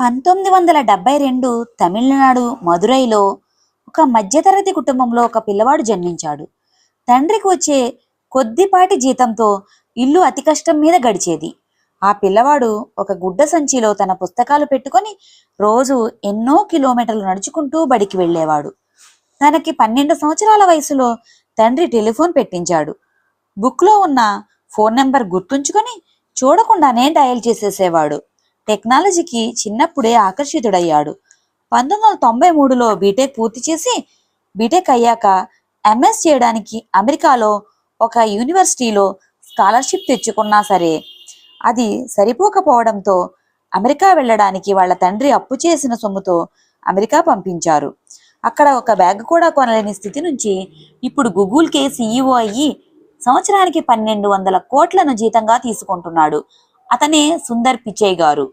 పంతొమ్మిది వందల డెబ్బై రెండు తమిళనాడు మదురైలో ఒక మధ్యతరగతి కుటుంబంలో ఒక పిల్లవాడు జన్మించాడు. తండ్రికి వచ్చే కొద్దిపాటి జీతంతో ఇల్లు అతి కష్టం మీద గడిచేది. ఆ పిల్లవాడు ఒక గుడ్డ సంచిలో తన పుస్తకాలు పెట్టుకొని రోజు ఎన్నో కిలోమీటర్లు నడుచుకుంటూ బడికి వెళ్ళేవాడు. తనకి పన్నెండు సంవత్సరాల వయసులో తండ్రి టెలిఫోన్ పెట్టించాడు. బుక్లో ఉన్న ఫోన్ నెంబర్ గుర్తుంచుకొని చూడకుండానే డయల్ చేసేసేవాడు. టెక్నాలజీకి చిన్నప్పుడే ఆకర్షితుడయ్యాడు. పంతొమ్మిది వందల తొంభై మూడులో బీటెక్ పూర్తి చేసి బీటెక్ అయ్యాక ఎంఎస్ చేయడానికి అమెరికాలో ఒక యూనివర్సిటీలో స్కాలర్షిప్ తెచ్చుకున్నా సరే అది సరిపోకపోవడంతో అమెరికా వెళ్ళడానికి వాళ్ళ తండ్రి అప్పు చేసిన సొమ్ముతో అమెరికా పంపించారు. అక్కడ ఒక బ్యాగ్ కూడా కొనలేని స్థితి నుంచి ఇప్పుడు గూగుల్కే సీఈఓ అయ్యి సంవత్సరానికి పన్నెండు వందల కోట్లను జీతంగా తీసుకుంటున్నాడు. అతనే సుందర్ పిచై గారు.